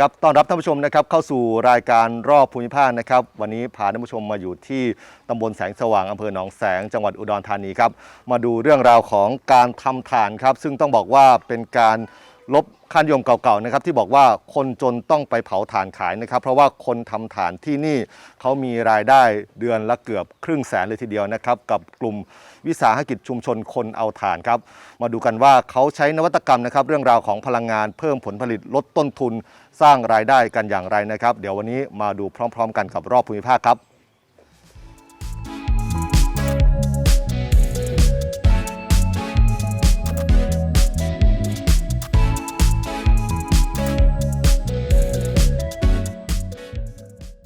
ครับต้อนรับท่านผู้ชมนะครับเข้าสู่รายการรอบภูมิภาคนะครับวันนี้พาท่านผู้ชมมาอยู่ที่ตำบลแสงสว่างอำเภอหนองแสงจังหวัดอุดรธานีครับมาดูเรื่องราวของการทำฐานครับซึ่งต้องบอกว่าเป็นการ ลบค่านิยมเก่าๆนะครับที่บอกว่าคนจนต้องไปเผาถ่านขายนะครับ เพราะว่าคนทำฐานที่นี่เขามีรายได้เดือนละเกือบครึ่งแสนเลยทีเดียวนะครับ กับกลุ่มวิสาหกิจชุมชนคนเอาถ่านครับ มาดูกันว่าเขาใช้นวัตกรรมนะครับ เรื่องราวของพลังงานเพิ่มผลผลิตลดต้นทุน สร้างรายได้กันอย่างไรนะครับ เดี๋ยววันนี้มาดูพร้อม ๆ กันกับรอบภูมิภาคครับ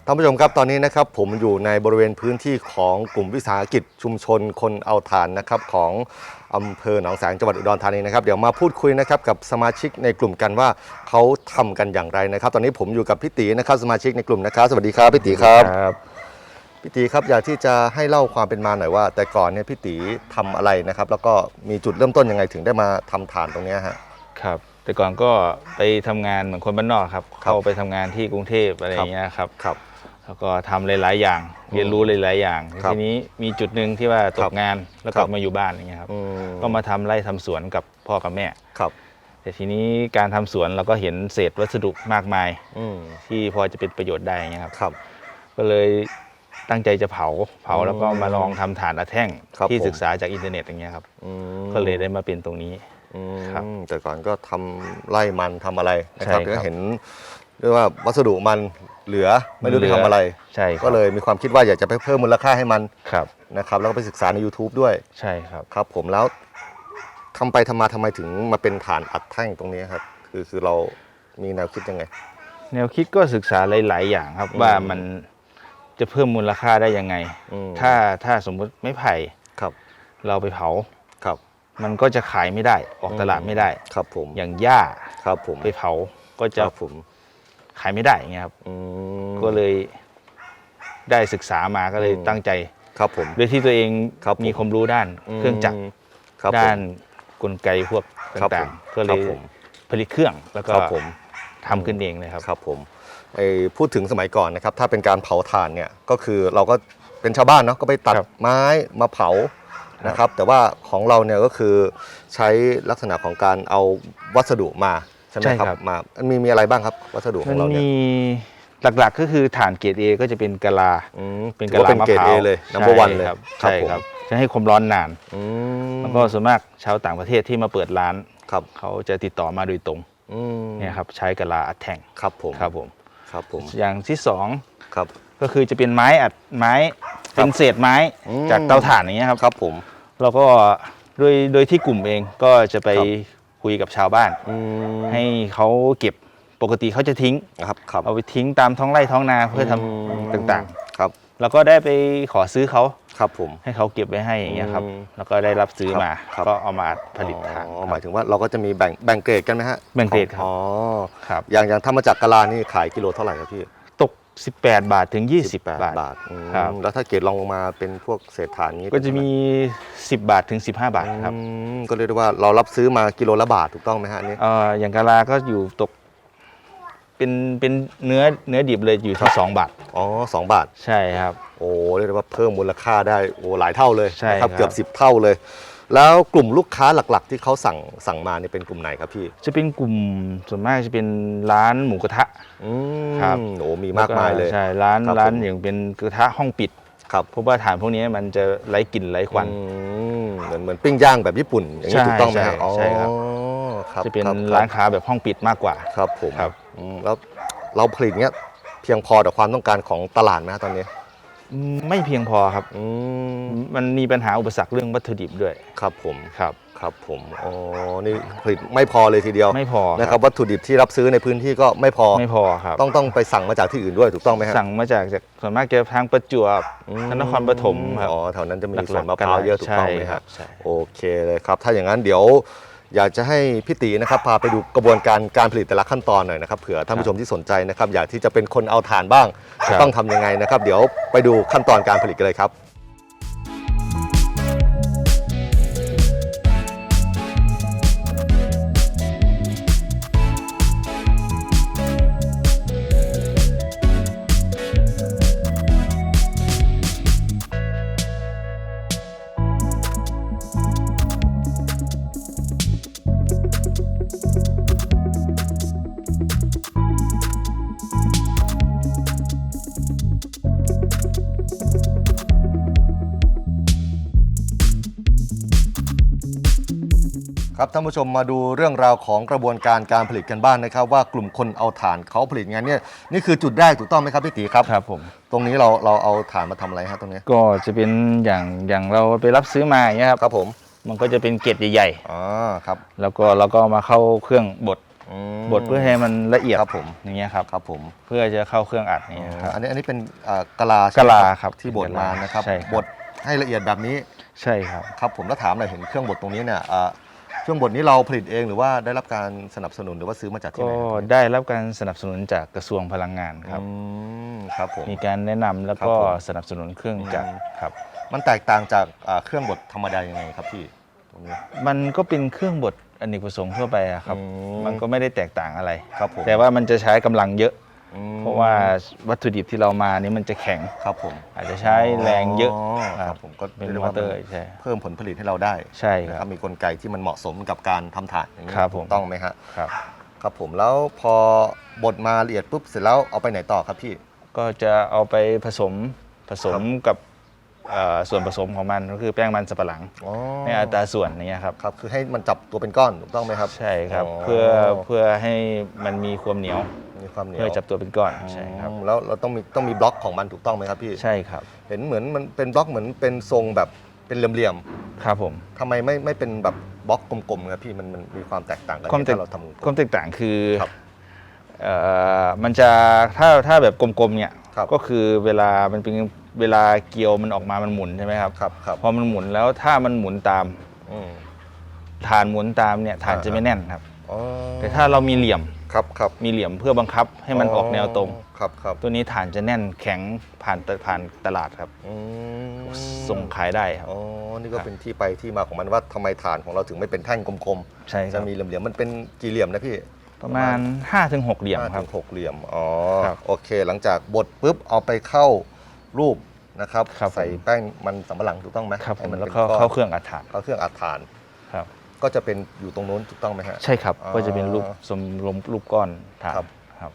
ท่านผู้ชมครับตอนนี้นะครับผมอยู่ในบริเวณพื้นที่ของกลุ่มวิสาหกิจชุมชนคนเอาถ่านนะครับของอำเภอหนองแสงจังหวัดอุดรธานีนะครับเดี๋ยวมาพูดคุยนะครับกับสมาชิกในกลุ่มกันว่าเขาทำกันอย่างไรนะครับ ตอนนี้ผมอยู่กับพี่ตีนะครับสมาชิกในกลุ่มนะครับสวัสดีครับพี่ตีครับครับพี่ตีครับอยากที่จะให้เล่าความเป็นมาหน่อยว่า แต่ก่อนเนี่ยพี่ตีทำอะไรนะครับ แล้วก็มีจุดเริ่มต้นยังไงถึงได้มาทำฐานตรงเนี้ยฮะ ครับ แต่ก่อนก็ไปทำงานเหมือนคนบ้านนอกครับครับเข้าไปทำงานที่กรุงเทพอะไรอย่างเงี้ยครับ ครับ แล้วก็ทำหลาย ๆ อย่าง เรียนรู้หลาย ๆ อย่างครับทีนี้มีจุดหนึ่งที่ว่าตครักบงานแล้วครักลับบมาอยู่บ้านอย่างเงี้ยครับอืมก็มาทำไร่ทำสวนกับพ่อกับแม่ครับ แต่ทีนี้การทำสวนเราก็เห็นเศษวัสดุมากมายอืมที่พอจะเป็นประโยชน์ได้อย่างเงี้ยครับครับก็เลยตั้งใจจะเผาเผาอืมแล้วก็มาลองทำฐานอะแท่งครับที่ผมศึกษาจากอินเทอร์เน็ตอย่างเงี้ยครับอืมก็เลยได้มาเป็นตรงนี้อืมครับแต่ก่อนก็ทำไล่มันทำอะไรนะครับใช่ครับก็เห็นเรียกว่าวัสดุมัน เหลือไม่รู้จะทำอะไร ใช่ครับก็เลยมีความคิดว่าอยากจะไปเพิ่มมูลค่าให้มันครับนะครับ แล้วก็ไปศึกษาใน YouTube ด้วยใช่ครับครับ ผมแล้วทำไปทำมาทำไมถึงมาเป็นฐานอัดแท่งตรงนี้ครับ คือคือเรามีแนวคิดยังไง แนวคิดก็ศึกษาหลาย ๆ อย่างครับอืมว่ามันจะเพิ่มมูลค่าได้ยังไง อืม ถ้าถ้าสมมุติไม่ไผ่ครับเราไปเผา ครับ มันก็จะขายไม่ได้ออกตลาดไม่ได้ ครับผมอย่างหญ้าครับผมไปเผาก็คจะรับผม ขายไม่ได้อย่างเงี้ยครับ อืม ก็เลยได้ศึกษามาก็เลยอืม ตั้งใจครับผมโดยที่ตัวเองครับผม มีความรู้ด้านเครื่องจักรมครับผม ด้านกลไกพวกครับต่าผงมๆก็เลครับยผม ผลิตเครื่องแล้วก็ครับผม ทำขึ้นเองเลยครับ ครับผมไอ้พูดถึงสมัยก่อนนะครับ ถ้าเป็นการเผาถ่านเนี่ยก็คือเราก็เป็นชาวบ้านเนาะก็ไปตัดครับไม้มาเผานะครับ แต่ว่าของเราเนี่ยก็คือใช้ลักษณะของการเอาวัสดุมา ใช่ไหมครับมามันมีมีอะไรบ้างครับวัสดุขมัอนงเราเนี่ยมีหลักๆก็คือฐานเกรดเอก็จะเป็นกะลา อืมเป็นถือกะว่าลาเป็นมะเกรดพร้าเอวเลยนัมเบอร์วันเลยครับครับใช่ผมครับจะให้ความร้อนนานอืมแล้วก็ส่วนมากชาวต่างประเทศที่มาเปิดร้าน ครับเขาจะติดต่อมาโดยตรงอืมเนี่ยครับใช้กะลาอัดแท่งครับผมครับผม ครับผมอย่างที่สองครับ ก็คือจะเป็นไม้อัดไม้เป็นเศษไม้อืม จากเตาถ่านอย่างเงี้ยครับ ครับผม แล้วก็โดยโดยที่กลุ่มเองก็จะไป ครับคุยกับชาวบ้าน อืมให้เขาเก็บปกติเขาจะทิ้ง ครับครับ เอาไปทิ้งตามท้องไร่ท้องนาเพื่อทำม ต่างครับๆ แล้วก็ได้ไปขอซื้อเขาครับผม ให้เขาเก็บไว้ให้อย่างเงี้ยครับ อืมแล้วก็ได้รับซื้อครับมาครับ ก็เอามาผลิตทานอ๋อหมายถึงว่าเราก็จะมีแบ่งแบ่งเกรดกันไหมฮะแบ่งเกรดครับ อ๋อครับอย่างอย่างทำมาจากกะลานี่ขายกิโลเท่าไหร่ครับพี่ตก 18 บาทถึง 20 บาท บาทอืมครับ แล้วถ้าเกรดลองลงมาเป็นพวกเศษฐานนี้ก็จะมี 10 บาทถึง 15 บาทครับอืมก็เรียกได้ว่าเรารับซื้อมากิโลละบาทถูกต้องไหมฮะอันนี้ เอ่ออย่างกะลาก็อยู่ตกเป็นเป็นเนื้อเนื้อดิบเลยอยู่ที่2บาท อ๋อสองบาท ใช่ครับ โอ้เรียกได้ว่าเพิ่มมูลค่าได้โอ้หลายเท่าเลยใช่นะครับ ครับ เกือบสิบเท่าเลย แล้วกลุ่มลูกค้าหลักๆ ที่เขาสั่งสั่งมาเนี่ยเป็นกลุ่มไหนครับพี่จะเป็นกลุ่มส่วนมากจะเป็นร้านหมูกระทะ อืมครับ โอ้มีมากมายเลยแวใช่ร้านครับร้านผม อย่างเป็นกระทะห้องปิดครับเพราะว่าฐานพวกนี้มันจะไร้กลิ่นไร้ควัน อืมเหมือนเหมือนปิ้งย่างแบบญี่ปุ่น อย่างนี้ใช่ถูกต้องไหมฮะใช่ใช่ครับอ๋อครับจะเป็นคบร้านค้าแบบห้องปิดมากกว่า ครับผมครับ อืมแล้วเราผลิตเนี้ยเพียงพอต่อความต้องการของตลาดไหมฮะตอนนี้อืม ไม่เพียงพอครับ อืมมันมีปัญหาอุปสรรคเรื่องวัตถุดิบด้วยครับผมครับ ครับผมอ๋อนี่ผลิตไม่พอเลยทีเดียวไม่พอนะครับวัตถุดิบที่รับซื้อในพื้นที่ก็ไม่พอไม่พอครับต้องต้องไปสั่งมาจากที่อื่นด้วยถูกต้องไหมฮะสั่งมาจากจากส่วนมากจะทางประจวบอืมทางนครปฐมครับอ๋อแถวนั้นจะมีหลักๆสวนมะพร้าวเยอะถูกต้องไหมใช่คครัรับบใช่โอเคเลยครับ ถ้าอย่างนั้นเดี๋ยว อยากจะให้พี่ตีนะครับพาไปดูกระบวนการการผลิตแต่ละขั้นตอนหน่อยนะครับเผื่อท่านผู้ชมที่สนใจนะครับ อยากที่จะเป็นคนเอาถ่านบ้างครับจะต้องทำยังไงนะครับ เดี๋ยวไปดูขั้นตอนการผลิตกันเลยครับ ครับท่านผู้ชมมาดูเรื่องราวของกระบวนการการผลิตกันบ้างนะครับ ว่ากลุ่มคนเอาถ่านเขาผลิตงานเนี่ยนี่คือจุดแรกถูกต้องไหมครับพี่ตีครับครับผมตรงนี้เราเราเอาถ่านมาทำอะไรฮะตรงนี้ก็จะเป็นอย่างอย่างเราไปรับซื้อมาอย่างเงี้ยครับครับผมมันก็จะเป็นเกล็ดใหญ่อ๋อครับๆ แล้วก็เราก็เอามาเข้าเครื่องบดอืม บดเพื่อให้มันละเอียดครับผม อย่างเงี้ยครับครับผมเพื่อจะเข้าเครื่องอัดอย่างเงี้ยครับ อันนี้อันนี้เป็นอ่ากะลาใช่ไหมกะลาครับที่บดมานะครับใช่ครับ บดให้ละเอียดแบบนี้ใช่ครับ ครับผมแล้วถามหน่อยเห็นเครื่องบดตรงนี้เนี่ยอ่า เครื่องบดนี้เราผลิตเองหรือว่าได้รับการสนับสนุนหรือว่าซื้อมาจากที่ก็ไหนครับได้รับการสนับสนุนจากกระทรวงพลังงานครับ อืมครับผม มีการแนะนำแล้วครับก็ผม สนับสนุนเครื่องจักรอืมครับ มันแตกต่างจากอ่าเครื่องบดธรรมดายังไงครับพี่ตรงนี้ มันก็เป็นเครื่องบดอเนกประสงค์ทั่วไปอะครับ อืม มันก็ไม่ได้แตกต่างอะไร ครับผมแต่ว่ามันจะใช้กำลังเยอะ อืมเพราะว่าวัตถุดิบที่เรามานี่มันจะแข็ง ครับผมอาจจะใช้แรงเยอะครับผมก็เป็นรียกมอว่าเตอร์ใช่ เพิ่มผลผลิตให้เราได้ใช่นะคครัรับ บมีกลไกที่มันเหมาะสมกับการทำถ่านอย่างนี้ครับผม ถูกต้องไหมฮะครับ ครับผมแล้วพอบดมาละเอียดปุ๊บเสร็จแล้วเอาไปไหนต่อครับพี่ ก็จะเอาไปผสมผสมกับเอ่อ ส่วนผสมของมันก็คือแป้งมันสับปะหลังอ๋อในอัตราส่วนอย่างเนี้ยครับครับคือให้มันจับตัวเป็นก้อนถูกต้องไหมครับใช่ครับอ๋อเพื่อเพื่อให้มันมีความเหนียวมีความเหนียวเพื่อจับตัวเป็นก้อนใช่ครับอืมแล้วเราต้องมีต้องมีบล็อกของมันถูกต้องไหมครับพี่ใช่ครับ เห็นเหมือนมันเป็นบล็อกเหมือนเป็นทรงแบบเป็นเหลี่ยมครับผมๆทำไมไม่ไม่เป็นแบบบล็อกกลมๆครับพี่มันมันมีความแตกต่างกันความแตกถ้าเราทำกลมความแตกต่างคือครับเอ่อมันจะถ้าถ้าแบบกลมๆเนี่ยครับก็คือเวลามันเป็น เวลาเกลียวมันออกมามันหมุนใช่ไหมครับครับครับพอมันหมุนแล้วถ้ามันหมุนตามอืม ฐานหมุนตามเนี่ยฐานอ่า จะไม่แน่นครับ อ๋อแต่ถ้าเรามีเหลี่ยมครับครับมีเหลี่ยมเพื่อบังคับให้มันออกแนวตรง ครับครับตัวนี้ฐานจะแน่นแข็งผ่านตผ่านตลาดครับ อืมส่งขายได้ครับ อ๋อนี่ก็ครับ เป็นที่ไปที่มาของมันว่าทำไมฐานของเราถึงไม่เป็นแท่งกลมใช่ๆครัจะบมีเหลี่ยมๆมันเป็นกี่เหลี่ยมนะพี่ประมาณ5-6เหลี่ยมห้าครัถึบ งหกเหลี่ยมอ๋อครับ โอเค หลังจากบดปุ๊บเอาไปเข้า รูปนะครับครับใส่แป้งมันสำปะหลังถูกต้องไหมครับผให้มมันแล้วเป็นก็ก้อนเข้าเครื่องอัดฐานเข้าเครื่องอัดฐาน ครับ ก็จะเป็นอยู่ตรงนู้นถูกต้องไหมฮะ ใช่ครับอ๋อก็จะเป็นรูปสมรมรูปก้อนฐานครับ ครับ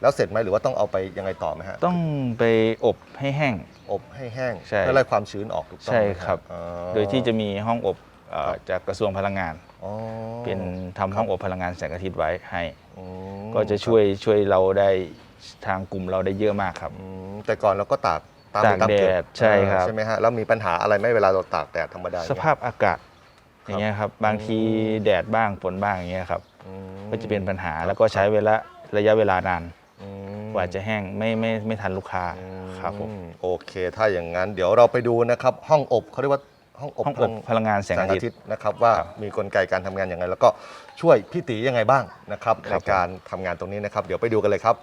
แล้วเสร็จไหมหรือว่าต้องเอาไปยังไงต่อไหมฮะต้องไปอบให้แห้ง อบให้แห้งใช่เพื่อไล่ความชื้นออกถูกต้องใช่ไหมฮะครับ อ๋อ โดยที่จะมีห้องอบเอ่อครับ จากกระทรวงพลังงาน อ๋อเป็นทำห้องอบพลังงานแสงอาทิตย์ไว้ให้ อืมก็จะช่วยช่วยเราได้ ทางกลุ่มเราได้เยอะมากครับ อืมแต่ก่อนเราก็ตากตามตากตามเก็บแดดใช่ครับใช่ไหมฮะแล้วมีปัญหาอะไรไหมเวลาเราตากแดดธรรมดาสภาพอากาศอย่างเงี้ยครับบางทีแดดบ้างฝนบ้างอย่างเงี้ยครับอืมก็จะเป็นปัญหาแล้วก็ใช้เวลาระยะเวลานานอืม กว่าจะแห้งไม่ไม่ไม่ทันลูกค้าอืครับผมโอเค ถ้าอย่างนั้นเดี๋ยวเราไปดูนะครับ ห้องอบเขาเรียกว่าห้องอบห้องอบพลังงานแสงอาทิตย์ นะครับว่าครับมีกลไกการทำงานอย่างไรแล้วก็ช่วยพี่ตียังไงบ้างนะครับครัในบการทำงานตรงนี้นะครับ เดี๋ยวไปดูกันเลยครับ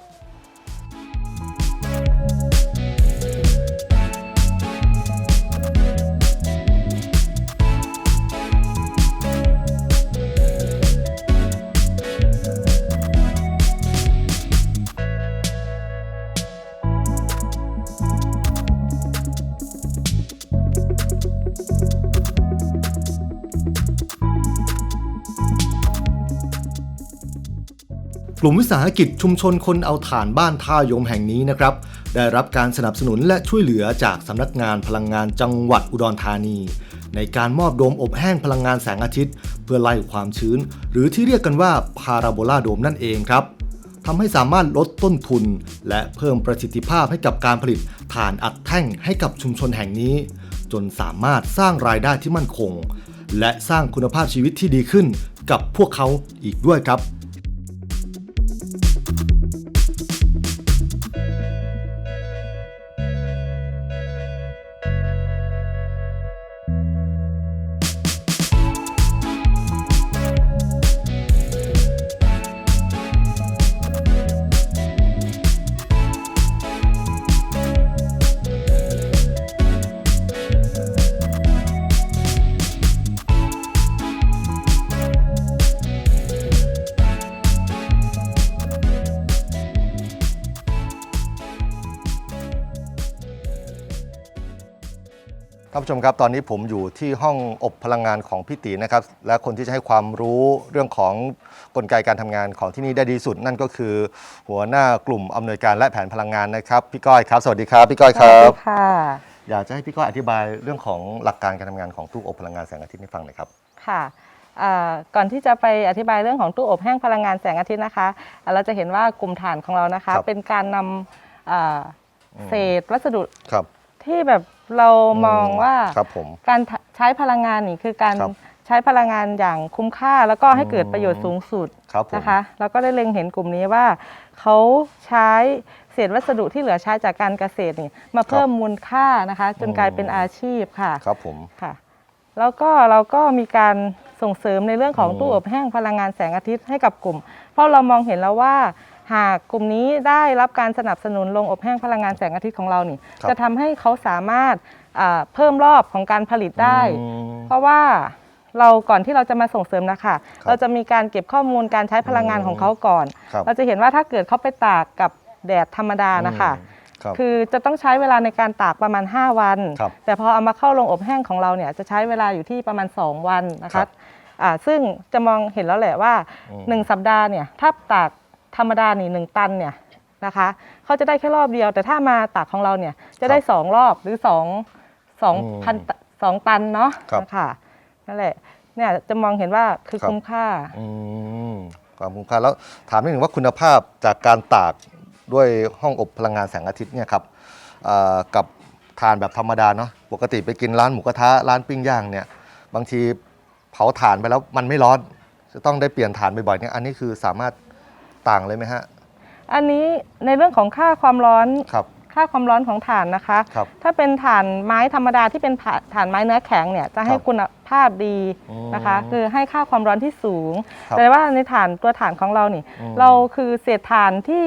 ลุ่มวิสาหกิจชุมชนคนเอาถ่านบ้านท่ายมแห่งนี้นะครับ ได้รับการสนับสนุนและช่วยเหลือจากสำนักงานพลังงานจังหวัดอุดรธานี ในการมอบโดมอบแห้งพลังงานแสงอาทิตย์ เพื่อไล่ความชื้น หรือที่เรียกกันว่าพาราโบลาโดมนั่นเองครับทำให้สามารถลดต้นทุน และเพิ่มประสิทธิภาพให้กับการผลิตถ่านอัดแท่งให้กับชุมชนแห่งนี้ จนสามารถสร้างรายได้ที่มั่นคง และสร้างคุณภาพชีวิตที่ดีขึ้นกับพวกเขาอีกด้วยครับ ท่านผู้ชมครับตอนนี้ผมอยู่ที่ห้องอบพลังงานของพี่ตีนะครับ และคนที่จะให้ความรู้เรื่องของกลไกการทำงานของที่นี่ได้ดีสุด นั่นก็คือ หัวหน้ากลุ่มอำนวยการและแผนพลังงานนะครับพี่ก้อยครับ สวัสดีครับพี่ก้อยครับค่ะอยากจะให้พี่ก้อยอธิบายเรื่องของหลักการการทำงานของตู้อบพลังงานแสงอาทิตย์ให้ฟังหน่อยครับค่ะเอ่อก่อนที่จะไปอธิบายเรื่องของตู้อบแห้งพลังงานแสงอาทิตย์นะคะเอ่อเราจะเห็นว่ากลุ่มฐานของเรานะคะครับเป็นการนำเอ่ออเศษวัสดุครับที่แบบ เรามองว่าครับผมการใช้พลังงานนี่คือการครับใช้พลังงานอย่างคุ้มค่า แล้วก็ให้เกิดประโยชน์สูงสุดครับผมนะคะแล้วก็ได้เล็งเห็นกลุ่มนี้ว่าเขาใช้เศษวัสดุที่เหลือใช้จากการเกษตรนี่มาเพิ่มมูลค่านะคะ จนกลายเป็นอาชีพค่ะครับผมค่ะ แล้วก็เราก็มีการส่งเสริมในเรื่องของอืมตู้อบแห้งพลังงานแสงอาทิตย์ให้กับกลุ่ม เพราะเรามองเห็นแล้วว่า หากกลุ่มนี้ได้รับการสนับสนุนลงอบแห้งพลังงานแสงอาทิตย์ของเรานี่ครับ จะทำให้เขาสามารถอ่าเพิ่มรอบของการผลิตได้ อืม เพราะว่าเราก่อนที่เราจะมาส่งเสริมนะคะครับเราจะมีการเก็บข้อมูลการใช้พลังงานของเขาก่อน ครับ เราจะเห็นว่าถ้าเกิดเขาไปตากกับแดดธรรมดานะคะอืมครับ คือจะต้องใช้เวลาในการตากประมาณ 5 วัน ครับแต่พอเอามาเข้าโรงอบแห้งของเราเนี่ยจะใช้เวลาอยู่ที่ประมาณ 2 วันนะครัคะบอ่าซึ่งจะมองเห็นแล้วแหละว่า อืม1 สัปดาห์เนี่ยถ้าตาก ธรรมดานี่หนึ่งตันเนี่ยนะคะเขาจะได้แค่รอบเดียว แต่ถ้ามาตากของเราเนี่ยจะได้2รอบหรือ2 2พันสองตันเนาะครับ นะคะนั่นแหละเนี่ยจะมองเห็นว่าคือครับคุ้มค่า อืมความคุ้มค่าแล้วถามนิดหนึ่งว่าคุณภาพจากการตากด้วยห้องอบพลังงานแสงอาทิตย์เนี่ยครับเอ่อกับทานแบบธรรมดาเนาะปกติไปกินร้านหมูกระทะร้านปิ้งย่างเนี่ย บางทีเผาถ่านไปแล้วมันไม่ร้อน จะต้องได้เปลี่ยนถ่านบ่อยๆเนี่ยอันนี้คือสามารถ ต่างเลยไหมฮะ อันนี้ในเรื่องของค่าความร้อนครับ ค่าความร้อนของถ่านนะคะ ครับ ถ้าเป็นถ่านไม้ธรรมดาที่เป็นถ่าถ่านไม้เนื้อแข็งเนี่ยจะให้ครับคุณภาพดีนะคะ อืมคือให้ค่าความร้อนที่สูง ครับแต่ว่าในถ่านตัวถ่านของเรานี่ อืม เราคือเศษถ่านที่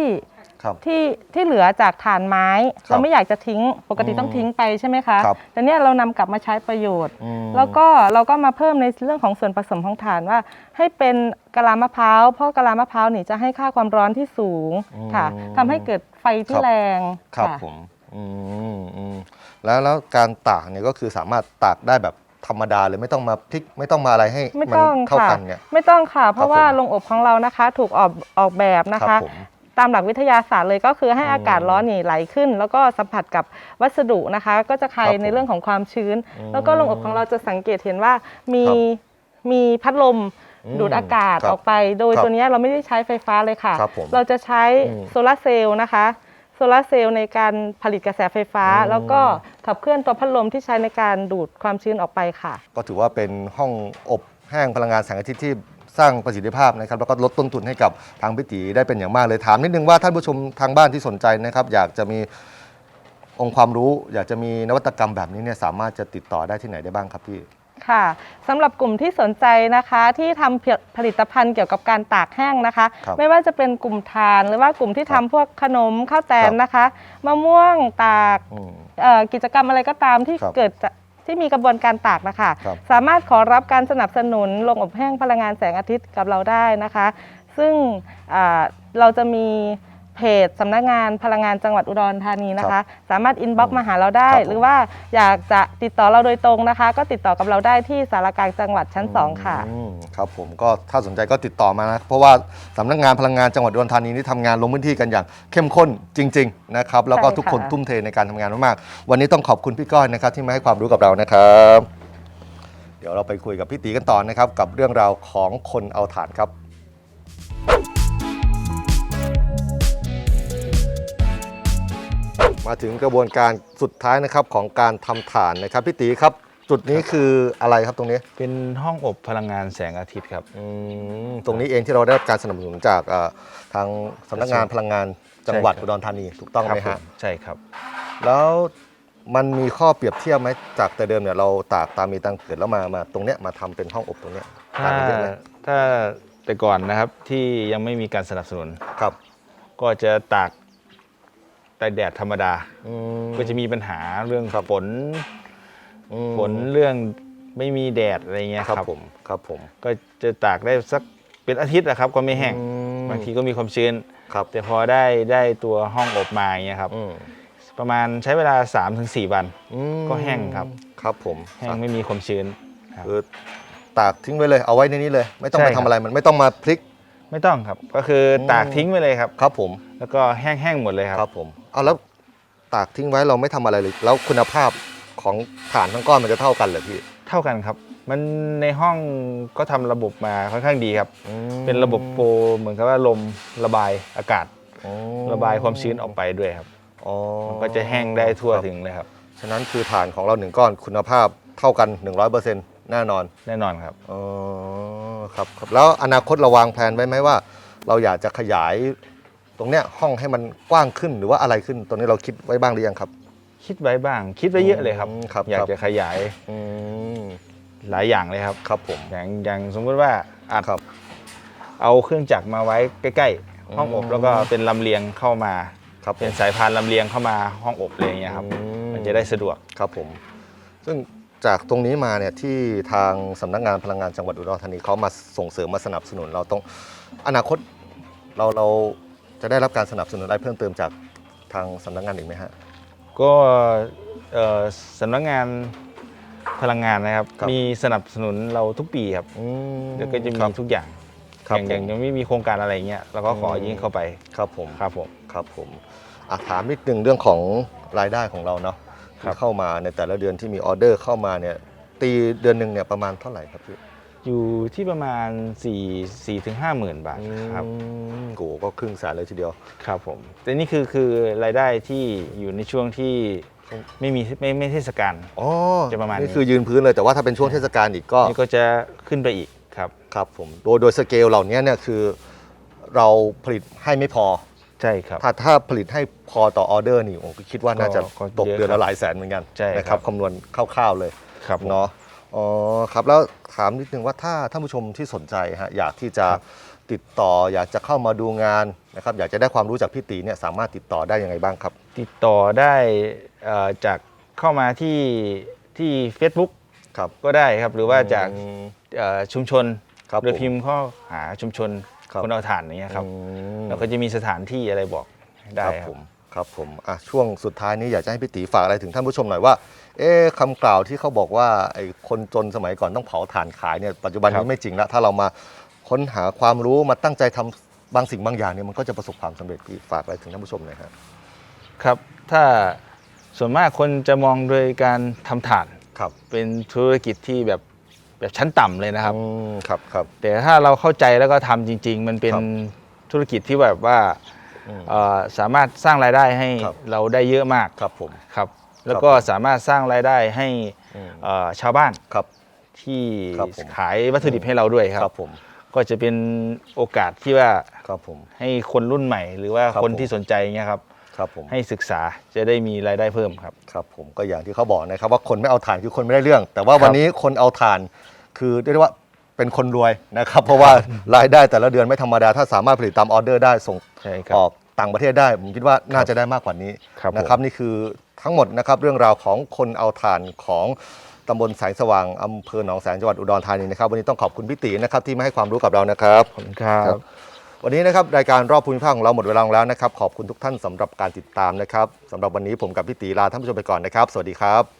ครับ ที่ที่เหลือจากถ่านไม้ครับเราไม่อยากจะทิ้งปกติอืมต้องทิ้งไปใช่ไหมคะครับแต่เนี่ยเรานำกลับมาใช้ประโยชน์ อืมแล้วก็เราก็มาเพิ่มในเรื่องของส่วนผสมของถ่านว่า ให้เป็นกะลามะพร้าวเพราะกะลามะพร้าวนี่จะให้ค่าความร้อนที่สูงค่ะอืมทำให้เกิดไฟที่ครับ แรงครับค่ะผมอืมอืมแล้วแล้วการตากเนี่ยก็คือสามารถตากได้แบบธรรมดาเลยไม่ต้องมาพลิกไม่ต้องมาอะไรให้ไม่มันต้องเข้าค่ะกันเนี่ย ไม่ต้องค่ะ เพราะว่าผมโรงอบของเรานะคะ ถูกออกออกแบบนะครัคะ บผม ตามหลักวิทยาศาสตร์เลยก็คือให้อืมอากาศร้อนนี่ไหลขึ้น แล้วก็สัมผัสกับวัสดุนะคะ ก็จะคลายครับผมในเรื่องของความชื้นอืมแล้วก็โรงอบของเราจะสังเกตเห็นว่ามีครับมีพัดลมอืมดูดอากาศครับออกไป โดยครับตัวเนี้ยเราไม่ได้ใช้ไฟฟ้าเลยค่ะครับผมเราจะใช้อืมโซลาร์เซลล์นะคะโซลาร์เซลล์ในการผลิตกระแสไฟฟ้าอืมแล้วก็ขับเคลื่อนตัวพัดลมที่ใช้ในการดูดความชื้นออกไปค่ะ ก็ถือว่าเป็นห้องอบแห้งพลังงานแสงอาทิตย์ที่ สร้างประสิทธิภาพนะครับแล้วก็ลดต้นทุนให้กับทางพิตีได้เป็นอย่างมากเลยถามนิดนึงว่าท่านผู้ชมทางบ้านที่สนใจนะครับ อยากจะมีองค์ความรู้อยากจะมีนวัตกรรมแบบนี้เนี่ยสามารถจะติดต่อได้ที่ไหนได้บ้างครับพี่ ค่ะสำหรับกลุ่มที่สนใจนะคะที่ทำผลิตภัณฑ์เกี่ยวกับการตากแห้งนะคะ ครับไม่ว่าจะเป็นกลุ่มทานหรือว่ากลุ่มที่ครัทำบพวกขนมข้าวแตนครับ นะคะมะม่วงตากอืม เอ่อกิจกรรมอะไรก็ตามที่ครับ เกิดจาก ที่มีกระบวนการตากนะคะ ครับ สามารถขอรับการสนับสนุนลงอบแห้งพลังงานแสงอาทิตย์กับเราได้นะคะ ซึ่งอ่าเราจะมีเพจสำนักงานพลังงานจังหวัดอุดรธานีนะคะ สามารถอินบ็อกอืมมาหาเราได้ ครับผม หรือว่าอยากจะติดต่อเราโดยตรงนะคะ ก็ติดต่อกับเราได้ที่สารกลางจังหวัดชั้น 2 ค่ะ อืม ครับผมก็ถ้าสนใจก็ติดต่อมานะ เพราะว่าสำนักงานพลังงานจังหวัดอุดรธานีนี่ทำงานลงพื้นที่กันอย่างเข้มข้นจริง ๆ นะครับ แล้วก็ใช่ค่ะทุกคนทุ่มเทในการทำงานมากๆวันนี้ต้องขอบคุณพี่ก้อยนะครับ ที่มาให้ความรู้กับเรานะครับ เดี๋ยวเราไปคุยกับพี่ตีกันต่อนะครับ กับเรื่องราวของคนเอาถ่านครับมมาถึงกระบวนการสุดท้ายนะครับของการทำฐานนะครับพี่ตีครับ จุดนี้คืออะไรครับตรงนี้เป็นห้องอบพลังงานแสงอาทิตย์ครับ อืมตรงนี้เองที่เราได้รับการสนับสนุนจากเอ่อทางสำนักงานพลังงานจังหวัดใช่ครับ อุดรธานีถูกต้องไหมครัฮะ บผใช่ครับ แล้วมันมีข้อเปรียบเทียบไหมจากแต่เดิมเนี่ยเราตากตามมีตังเกิดแล้วมามาตรงเนี้ยมาทำเป็นห้องอบตรงเนี้ยถ้าต่างกันเยอะไหมถ้าแต่ก่อนนะครับที่ยังไม่มีการสนับสนุน ครับก็จะตากใต้แดดธรรมดา อืม ก็จะมีปัญหาเรื่องครับฝน อืมฝนเรื่องไม่มีแดดอะไรเงี้ยคครัรับบผมครับผมก็จะตากได้สักเป็นอาทิตย์นะครับก็ไม่แห้งอืมบางทีก็มีความชื้น ครับแต่พอได้ได้ตัวห้องอบมาอย่างเงี้ยครับอืมประมาณใช้เวลา 3-4 วัน อืมก็แห้งครับ ครับผมแห้งไม่มีความชื้น ครับคือตากทิ้งไว้เลยเอาไว้ในนี้เลย ไม่ต้องใช่ไปครัทำบ อะไรมันไม่ต้องมาพลิก ไม่ต้องครับก็คืออม ตากทิ้งไว้เลยครับ ครับผมแล้วก็แห้งๆหมดเลยครับ ครับผมเอาแล้วตากทิ้งไว้เราไม่ทำอะไรเลย แล้วคุณภาพ ของฐานทั้งก้อนมันจะเท่ากันเหรอพี่เท่ากันครับ มันในห้องก็ทำระบบมาค่อนข้างดีครับ อืมเป็นระบบโฟร์เหมือนกับว่าลมระบายอากาศ อ๋อระบายความชื้นออกไปด้วยครับอ๋อมันก็จะแห้งได้ทั่วครับถึงเลยครับ ฉะนั้นคือฐานของเราหนึ่งก้อนคุณภาพเท่ากัน 100%แน่นอนแน่นอนครับ อ๋อครับครับแล้วอนาคตเราวางแผนไว้ไหมว่า เราอยากจะขยายตรงเนี้ยห้องให้มันกว้างขึ้นหรือว่าอะไรขึ้นตรงนี้เราคิดไว้บ้างหรือยังครับ คิดไว้บ้าง คิดไว้เยอะเลยครับอืมครับอยาคกรับจะขยายอืมหลายอย่างเลยครับ ครับผมอย่างอย่างสมมติว่าอาจครับเอาเครื่องจักรมาไว้ใกล้ๆห้องอบอืมแล้วก็เป็นลำเลียงเข้ามาครับผเป็นมสายพานลำเลียงเข้ามาห้องอบอะไรอย่างเงี้ยครับอืมันจะได้สะดวกครับผม ซึ่งจากตรงนี้มาเนี่ยที่ทางสำนักงานพลังงานจังหวัดอุดรธานีเขามาส่งเสริมมาสนับสนุนเราต้องอนาคตเราเราจะได้รับการสนับสนุนอะไรเพิ่มเติมจากทางสำนักงานอีกไหมฮะ ก็เอ่อสำนักงานพลังงานนะครับ ครับ มีสนับสนุนเราทุกปีครับอืมแล้วก็จะมีครับ ทุกอย่างครับอย่างอย่างผมยังไม่มีโครงการอะไรเงี้ยเราก็ขออืมยิงเข้าไปครับผมครับผม ครับผมอะถามนิดนึงเรื่องของรายได้ของเราเนาะครัที่บเข้ามาในแต่ละเดือนที่มีออเดอร์เข้ามาเนี่ยตีเดือนหนึ่งเนี่ยประมาณเท่าไหร่ครับพี่ อยู่ที่ประมาณ4 4ถึง5หมื่นบาทครับอืมโหก็ครึ่งแสนเลยทีเดียวครับผมแต่นี่คือคือรายได้ที่อยู่ในช่วงที่ไม่มีไม่ไม่เทศกาลอ๋อจะประมาณนี้นี่คือยืนพื้นเลยแต่ว่าถ้าเป็นช่วงเทศกาลอีกก็นี่ก็จะขึ้นไปอีกครับครับผมโดยโดยสเกลเหล่านี้เนี่ยคือเราผลิตให้ไม่พอใช่ครับถ้าถ้าผลิตให้พอต่อออเดอร์นี่ผมก็คิดว่าน่าจะก็ตกเยอะเดือนครัละบหลายแสนเหมือนกันใช่นะคครัรับบคำนวณคร่าวๆเลยครับผมเนาะ อ๋อครับแล้วถามนิดนึงว่าถ้าท่านผู้ชมที่สนใจฮะอยากที่จะครับติดต่อ อยากจะเข้ามาดูงานนะครับอยากจะได้ความรู้จากพี่ตีเนี่ยสามารถติดต่อได้ยังไงบ้างครับ ติดต่อได้เอ่อจากเข้ามาที่ที่ Facebook ครับ ก็ได้ครับหรือว่าจากอืมเอ่อชุมชนครับหรือผมพิมพ์ข้อหาชุมชนครับคนเอาถ่านอย่างเงี้ยครับอืม แล้วก็จะมีสถานที่อะไรบอกได้ครับคผรับม ครับผมอะช่วงสุดท้ายนี้อยากจะให้พี่ตีฝากอะไรถึงท่านผู้ชมหน่อยว่า เอ๊ะคำกล่าวที่เขาบอกว่าไอ้คนจนสมัยก่อนต้องเผาถ่านขายเนี่ยปัจจุบันครันี้บ ไม่จริงแล้วถ้าเรามาค้นหาความรู้มาตั้งใจทำบางสิ่งบางอย่างเนี่ยมันก็จะประสบความสำเร็จพี่ฝากอะไรถึงท่านผู้ชมหน่อยครับครับ ถ้าส่วนมากคนจะมองโดยการทำถ่าน ครับเป็นธุรกิจที่แบบแบบชั้นต่ำเลยนะครับ อืมครับครับ แต่ถ้าเราเข้าใจแล้วก็ทำจริง ๆ มันเป็นครับ ธุรกิจที่แบบว่าอืม เอ่อสามารถสร้างรายได้ให้ครับ เราได้เยอะมากครับผม ครับ แล้วก็สามารถสร้างรายได้ให้อืม เอ่อชาวบ้านครับ ที่ครับผม ขายวัตถุดิบให้เราด้วยคครัรับ บผม ก็จะเป็นโอกาสที่ว่าครับผม ให้คนรุ่นใหม่ หรือว่าครับคนผม ที่สนใจเงี้ยครับ ครับผม ให้ศึกษาจะได้มีรายได้เพิ่มครับ ครับผมก็อย่างที่เขาบอกนะครับว่าคนไม่เอาถ่านคือคนไม่ได้เรื่อง แต่ว่าวันนี้คนเอาถ่านคือเรียกได้ว่าเป็นคนรวยนะครับ เพราะว่ารายได้แต่ละเดือนไม่ธรรมดา ถ้าสามารถผลิตตามออเดอร์ได้ส่งใช่ครับ ออก ต่างประเทศได้ ผมคิดว่าน่าจะได้มากกว่านี้ครับผม นะครับนี่คือทั้งหมดนะครับเรื่องราวของคนเอาถ่านของตำบลแสงสว่างอำเภอหนองแสงจังหวัดอุดรธานีนะครับวันนี้ต้องขอบคุณพี่ตีนะครับที่มาให้ความรู้กับเรานะครับ ขอบคุณครับวันนี้นะครับรายการรอบภูมิภาคของเราหมดเวลาลงแล้วนะครับ ขอบคุณทุกท่านสำหรับการติดตามนะครับสำหรับวันนี้ผมกับพี่ตีลาท่านผู้ชมไปก่อนนะครับ สวัสดีครับ